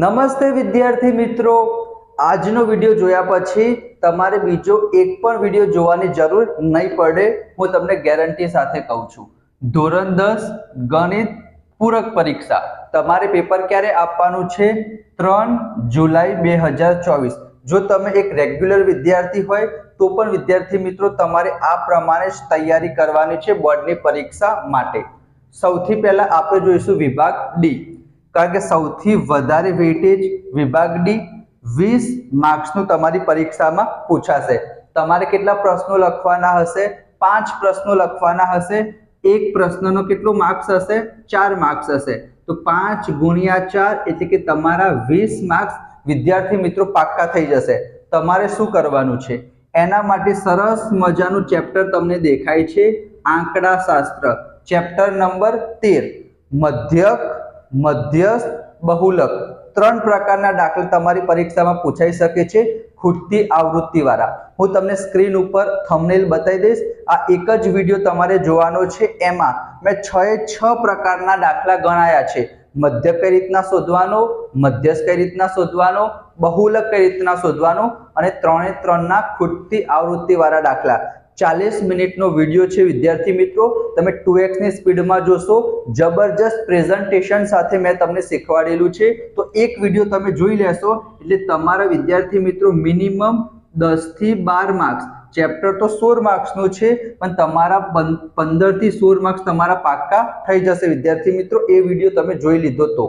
નમસ્તે વિદ્યાર્થી મિત્રો. આજનો વીડિયો જોયા પછી તમારે બીજો એક પણ વીડિયો જોવાની જરૂર નહીં પડે. હું તમને ગેરંટી સાથે કહું છું. ધોરણ દસ, ગણિત, પૂરક પરીક્ષા. તમારે પેપર ક્યારે આપવાનું છે? ત્રણ જુલાઈ બે હજાર ચોવીસ. જો તમે એક રેગ્યુલર વિદ્યાર્થી હોય, તો પણ વિદ્યાર્થી મિત્રો, તમારે આ પ્રમાણે જ તૈયારી કરવાની છે બોર્ડની પરીક્ષા માટે. સૌથી પહેલા આપણે જોઈશું વિભાગ ડી. કારણ કે સૌથી વધારે વેઇટેજ વિભાગ ડી વીસ માર્ક્સનું તમારી પરીક્ષામાં પૂછાશે. તમારે કેટલા પ્રશ્નો લખવાના હશે? પાંચ પ્રશ્નો લખવાના હશે. એક પ્રશ્નનો કેટલો માર્ક્સ હશે? ચાર માર્ક્સ હશે. તો પાંચ ગુણ્યા ચાર એટલે કે તમારા વીસ માર્ક્સ વિદ્યાર્થી મિત્રો પાક્કા થઈ જશે. તમારે શું કરવાનું છે? એના માટે સરસ મજાનું ચેપ્ટર તમને દેખાય છે આંકડા શાસ્ત્ર ચેપ્ટર નંબર તેર. મધ્યક મધ્યસ્થ બહુલક. ત્રણ પ્રકારના દાખલા તમારી પરીક્ષામાં પૂછાઈ શકે છે. ખૂટતી આવૃત્તિ વાળા હું તમને સ્ક્રીન ઉપર થમનેલ બતાવી દઈશ. આ એક જ વીડિયો તમારે જોવાનો છે. એમાં મેં છ એ છ પ્રકારના દાખલા ગણાયા છે. મધ્ય કઈ રીતના શોધવાનો? મધ્યસ્થ કઈ રીતના શોધવાનો? બહુલક કઈ રીતના શોધવાનો? અને ત્રણે ત્રણના ખૂટતી આવૃત્તિ વાળા દાખલા. ચાલીસ મિનિટનો વીડિયો છે, વિદ્યાર્થી મિત્રો. તમે ટુ એક્સની સ્પીડમાં જોશો. જબરજસ્ત પ્રેઝન્ટેશન સાથે મેં તમને શીખવાડેલું છે. તો એક વીડિયો તમે જોઈ લેશો. એટલે તમારા વિદ્યાર્થી મિત્રો, મિનિમમ દસથી બાર માર્ક્સ ચેપ્ટર તો સોળ માર્ક્સનું છે, પણ તમારા પંદરથી સોળ માર્ક્સ તમારા પાક્કા થઈ જશે. વિદ્યાર્થી મિત્રો, એ વીડિયો તમે જોઈ લીધો તો.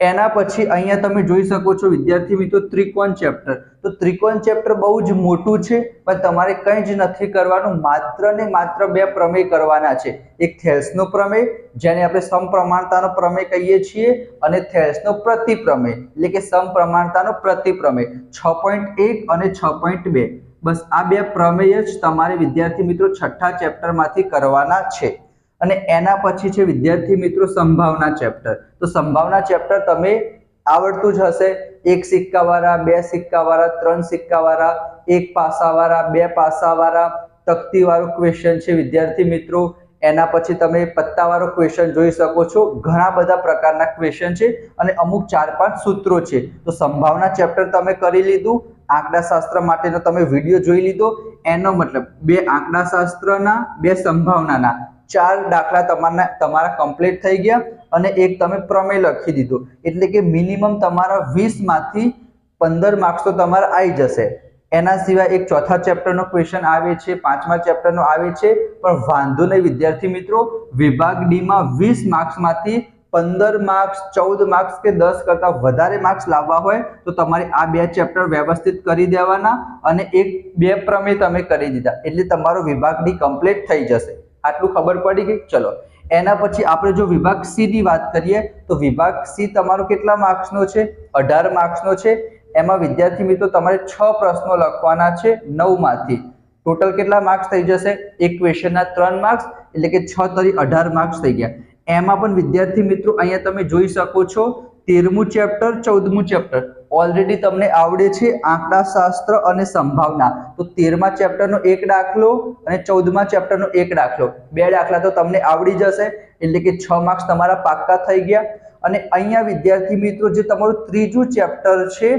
એના પછી અહીંયા તમે જોઈ શકો છો, વિદ્યાર્થી મિત્રો, ત્રિકોણ ચેપ્ટર. તો ત્રિકોણ ચેપ્ટર બહુ જ મોટું છે, પણ તમારે કંઈ જ નથી કરવાનું, માત્ર ને માત્ર બે પ્રમેય કરવાના છે. એક થેલ્સનો પ્રમેય, જેને આપણે સમપ્રમાણતાનો પ્રમેય કહીએ છીએ, અને થેલ્સનો પ્રતિપ્રમેય, એટલે કે સમપ્રમાણતાનો પ્રતિપ્રમેય. છ પોઈન્ટ એક અને છ પોઈન્ટ બે. બસ આ બે પ્રમેય જ તમારે વિદ્યાર્થી મિત્રો છઠ્ઠા ચેપ્ટરમાંથી કરવાના છે. અને એના પછી છે વિદ્યાર્થી મિત્રો સંભાવના ચેપ્ટર તો સંભાવના ચેપ્ટર તમે આવડતું જ હશે. એક સિક્કાવાળા, બે સિક્કાવાળા, ત્રણ સિક્કાવાળા, એક પાસાવાળા, બે પાસાવાળા, તકતીવાળું ક્વેશ્ચન છે વિદ્યાર્થી મિત્રો. એના પછી તમે પત્તાવાળો ક્વેશ્ચન જોઈ શકો છો. ઘણા બધા પ્રકારના ક્વેશ્ચન છે અને અમુક ચાર પાંચ સૂત્રો છે. તો સંભાવના ચેપ્ટર તમે કરી લીધું. આંકડાશાસ્ત્ર માટેનો તમે વીડિયો જોઈ લીધો. એનો મતલબ બે આંકડાશાસ્ત્રના, બે સંભાવનાના. ચાર દાખલા તમારા તમારા કમ્પ્લીટ થઈ ગયા અને એક તમે પ્રમેય લખી દીધો. એટલે કે મિનિમમ તમારા વીસમાંથી પંદર માર્ક્સ તો તમારા આવી જશે. એના સિવાય એક ચોથા ચેપ્ટરનો ક્વેશ્ચન આવે છે, પાંચમા ચેપ્ટરનો આવે છે. પણ વાંધો નહીં વિદ્યાર્થી મિત્રો, વિભાગ ડીમાં વીસ માર્ક્સમાંથી પંદર માર્ક્સ ચૌદ માર્ક્સ કે દસ કરતાં વધારે માર્ક્સ લાવવા હોય તો તમારે આ બે ચેપ્ટર વ્યવસ્થિત કરી દેવાના અને એક બે પ્રમેય તમે કરી દીધા. એટલે તમારો વિભાગ ડી કમ્પ્લીટ થઈ જશે. આટલું ખબર પડી ગઈ? ચલો. એના પછી આપણે જો વિભાગ સી ની વાત કરીએ, તો વિભાગ સી તમારો કેટલા માર્ક્સનો છે? અઢાર માર્ક્સનો છે. એમાં વિદ્યાર્થી મિત્રો તમારે છ પ્રશ્નો લખવાના છે નવમાંથી. ટોટલ કેટલા માર્ક્સ થઈ જશે? એક ક્વેશ્ચનના ત્રણ માર્ક્સ, એટલે કે છ તરી અઢાર માર્ક્સ થઈ ગયા. એમાં પણ વિદ્યાર્થી મિત્રો અહીંયા તમે જોઈ શકો છો તેરમું ચેપ્ટર ચૌદમું ચેપ્ટર ઓલરેડી તમને આવડે છે આંકડાશાસ્ત્ર અને સંભાવના. તો તેરમા ચેપ્ટરનો એક દાખલો અને ચૌદમા ચેપ્ટરનો એક દાખલો. બે દાખલા તો તમને આવડી જશે, એટલે કે છ માર્ક્સ તમારા પાક્કા થઈ ગયા. અને અહીંયા વિદ્યાર્થી મિત્રો, જે તમારું ત્રીજું ચેપ્ટર છે,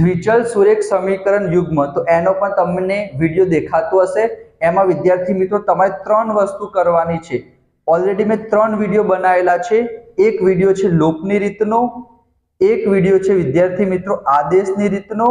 દ્વિચલ સુરેખ સમીકરણ યુગ્મ, તો એનો પણ તમને વીડિયો દેખાતો હશે. એમાં વિદ્યાર્થી મિત્રો, તમારે ત્રણ વસ્તુ કરવાની છે. ઓલરેડી મેં ત્રણ વીડિયો બનાવેલા છે. એક વીડિયો છે લોપની રીતનો એક વીડિયો છે વિદ્યાર્થી મિત્રો આદેશની રીતનો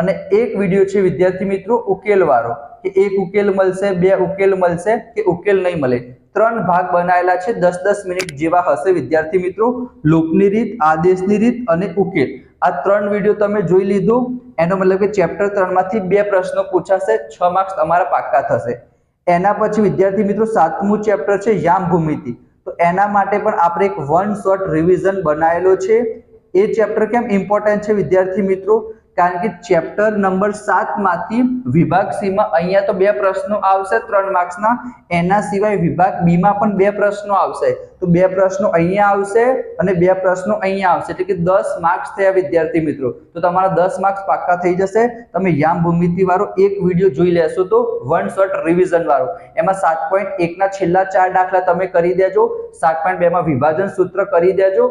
અને એક વીડિયો છે વિદ્યાર્થી મિત્રો ઉકેલવાળો. કે એક ઉકેલ મળશે, બે ઉકેલ મળશે કે ઉકેલ નહીં મળે. ત્રણ ભાગ બનાવેલા છે, દસ દસ મિનિટ જેવા હશે વિદ્યાર્થી મિત્રો. લોપની રીત, આદેશની રીત અને ઉકેલ. આ ત્રણ વીડિયો તમે જોઈ લીધો. એનો મતલબ કે ચેપ્ટર ત્રણમાંથી બે પ્રશ્નો પૂછાશે, છ માર્ક્સ તમારા પાક્કા થશે. એના પછી વિદ્યાર્થી મિત્રો સાતમું ચેપ્ટર છે યામ ભૂમિતિ તો એના માટે પણ આપણે એક વન શોર્ટ રિવિઝન બનાવેલો છે. એ ચેપ્ટર કેમ ઇમ્પોર્ટન્ટ છે વિદ્યાર્થી મિત્રો? કારણ કે ચેપ્ટર નંબર સાતમાંથી વિભાગ સી માં અહીંયા તો બે પ્રશ્નો આવશે ત્રણ માર્ક્સના એના સિવાય વિભાગ બી માં પણ બે પ્રશ્નો આવશે. તો બે પ્રશ્નો અહીંયા આવશે અને બે પ્રશ્નો અહીંયા આવશે. એટલે કે દસ માર્ક્સ થયા વિદ્યાર્થી મિત્રો. તો તમારા દસ માર્ક્સ પાક્કા થઈ જશે. તમે યામ ભૂમિતિ વાળો એક વીડિયો જોઈ લેશો તો વન શોર્ટ રિવિઝન વાળો. એમાં સાત પોઈન્ટ એકના છેલ્લા ચાર દાખલા તમે કરી દેજો. સાત પોઈન્ટ બેમાં વિભાજન સૂત્ર કરી દેજો.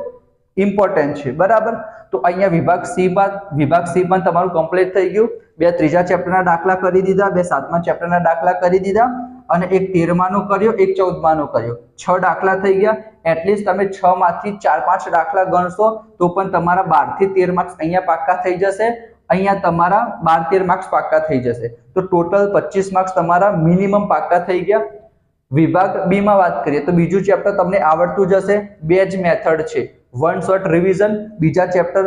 ઇમ્પોર્ટન્ટ છે. બરાબર? તો અહીંયા વિભાગ સી બાદ વિભાગ સી પણ તમારું કમ્પ્લીટ થઈ ગયું. બે ત્રીજા ચેપ્ટરના દાખલા કરી દીધા, બે સાતમા ચેપ્ટરના દાખલા કરી દીધા અને એક તેરમાનો કર્યો, એક ચૌદમાનો કર્યો. છ દાખલા થઈ ગયા. એટલીસ્ટ તમે છ માંથી ચાર, પાંચ દાખલા ગણશો તો પણ તમારા બારથી તેર માર્ક્સ અહીંયા પાક્કા થઈ જશે. અહીંયા તમારા બાર, તેર માર્ક્સ પાક્કા થઈ જશે. તો ટોટલ પચીસ માર્ક્સ તમારા મિનિમમ પાક્કા થઈ ગયા. વિભાગ બી માં વાત કરીએ તો બીજું ચેપ્ટર તમને આવડતું જશે બે જ મેથડ છે. વન શોર્ટ રિવિઝન બીજા ચેપ્ટર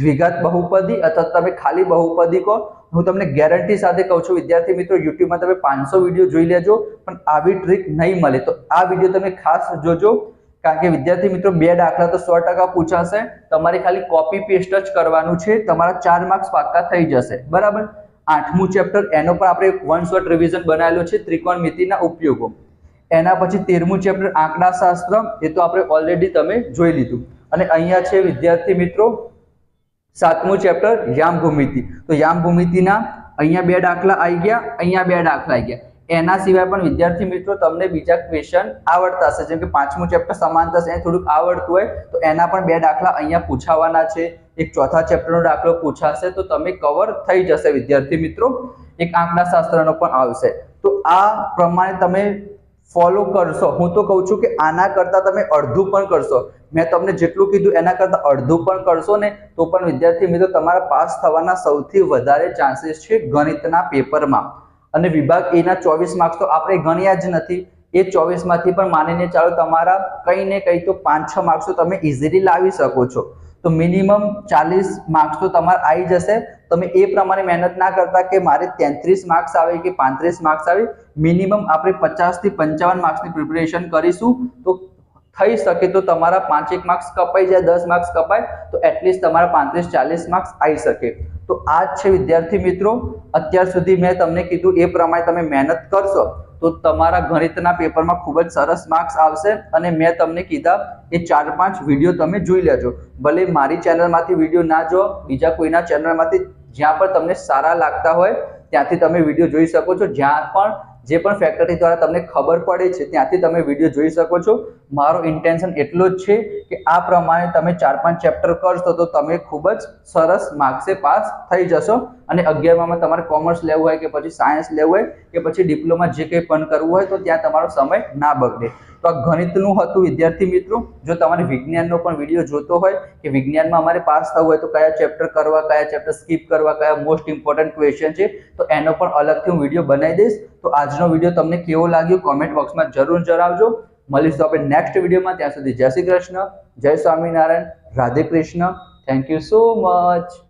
દ્વિઘાત બહુપદી, અથવા તમે ખાલી બહુપદી કહો, હું તમને ગેરંટી સાથે કહું છું, વિદ્યાર્થી મિત્રો, યુટ્યુબમાં તમે પાંચસો વીડિયો જોઈ લેજો, પણ આવી ટ્રીક નહીં મળે. તો આ વીડિયો તમે ખાસ જોજો, કારણ કે વિદ્યાર્થી મિત્રો, બે દાખલા તો સો ટકા પૂછાશે. તમારે ખાલી કોપી પેસ્ટ જ કરવાનું છે, તમારા ચાર માર્ક્સ પાક્કા થઈ જશે. બરાબર? આઠમું ચેપ્ટર એનો પણ આપણે વન શોર્ટ રિવિઝન બનાવેલો છે ત્રિકોણમિતિના ઉપયોગો. એના પછી તેરમું ચેપ્ટર આંકડાશાસ્ત્ર, એ તો આપણે ઓલરેડી તમે જોઈ લીધું. અને અહીંયા છે વિદ્યાર્થી મિત્રો, સાતમું ચેપ્ટર યામ ભૂમિતિ તો યામ ભૂમિતિના અહીંયા બે દાખલા આવી ગયા, અહીંયા બે દાખલા આવી ગયા. એના સિવાય પણ વિદ્યાર્થી મિત્રો, તમને બીજા ક્વેશ્ચન આવડતા હશે. જેમ કે પાંચમું ચેપ્ટર સમાનતા છે થોડુંક આવડતું હોય, તો એના પણ બે દાખલા અહીંયા પૂછાવાના છે. એક ચોથા ચેપ્ટરનો દાખલો પૂછાશે, તો તમે કવર થઈ જશે વિદ્યાર્થી મિત્રો. એક આંકડા શાસ્ત્રનો પણ આવશે. તો આ પ્રમાણે તમે ફોલો કરશો. હું તો કહું છું કે આના કરતાં તમે અડધું પણ કરશો. મેં તમને જેટલું કીધું એના કરતાં અડધું પણ કરશો ને, તો પણ વિદ્યાર્થી મિત્રો તમારા પાસ થવાના સૌથી વધારે ચાન્સીસ છે ગણિતના પેપરમાં. અને વિભાગ એના ચોવીસ માર્ક્સ તો આપણે ગણ્યા જ નથી. એ ચોવીસમાંથી પણ માનીને ચાલો તમારા કંઈ ને કંઈ તો પાંચ છ માર્ક્સ તમે ઇઝીલી લાવી શકો છો. તો મિનિમમ ચાલીસ માર્ક્સ તો તમારે આવી જશે. તમે એ પ્રમાણે મહેનત ના કરતા કે મારે તેત્રીસ માર્ક્સ આવે કે પાંત્રીસ માર્ક્સ આવે મિનિમમ આપણે પચાસથી પંચાવન માર્ક્સની પ્રિપેરેશન કરીશું. તો થઈ શકે તો તમારા પાંચેક માર્ક્સ કપાઈ જાય, દસ માર્ક્સ કપાય, તો એટલીસ્ટ તમારા પાંત્રીસ ચાલીસ માર્ક્સ આવી શકે. તો આ છે વિદ્યાર્થી મિત્રો. અત્યાર સુધી મેં તમને કીધું એ પ્રમાણે તમે મહેનત કરશો. તો તમારા ગણિતના પેપરમાં ખૂબ જ સરસ માર્ક્સ આવશે અને મેં તમને કીધા એ ચાર પાંચ વીડિયો તમે જોઈ લેજો. ભલે મારી ચેનલમાંથી વીડિયો ના જો બીજા કોઈના ચેનલમાંથી જ્યાં પણ તમને સારા લાગતા હોય, ત્યાંથી તમે વીડિયો જોઈ શકો છો. જ્યાં પણ, જે પણ ફેકલ્ટી દ્વારા તમને ખબર પડે છે, ત્યાંથી તમે વીડિયો જોઈ શકો છો. મારો ઇન્ટેન્શન એટલો જ છે કે આ પ્રમાણે તમે ચાર પાંચ ચેપ્ટર કરશો તો તમે ખૂબ જ સરસ માર્ક્સે પાસ થઈ જશો. અને અગિયારમાં તમારે કોમર્સ લેવું હોય કે પછી સાયન્સ લેવું હોય કે પછી ડિપ્લોમા જે કંઈ પણ કરવું હોય તો ત્યાં તમારો સમય ના બગડે. તો આ ગણિતનું હતું, વિદ્યાર્થી મિત્રો. જો તમારે વિજ્ઞાનનો પણ વીડિયો જોતો હોય કે વિજ્ઞાનમાં અમારે પાસ થવું હોય તો કયા ચેપ્ટર કરવા, કયા ચેપ્ટર સ્કીપ કરવા, કયા મોસ્ટ ઇમ્પોર્ટન્ટ ક્વેશ્ચન છે, તો એનો પણ અલગથી હું વીડિયો બનાવી દઈશ. તો આજનો વીડિયો તમને કેવો લાગ્યો કોમેન્ટ બોક્સમાં જરૂર જણાવજો. મળીશું આપણે નેક્સ્ટ વિડીયોમાં. ત્યાં સુધી જય શ્રી કૃષ્ણ, જય Swaminarayan, Radhe Krishna. Thank you so much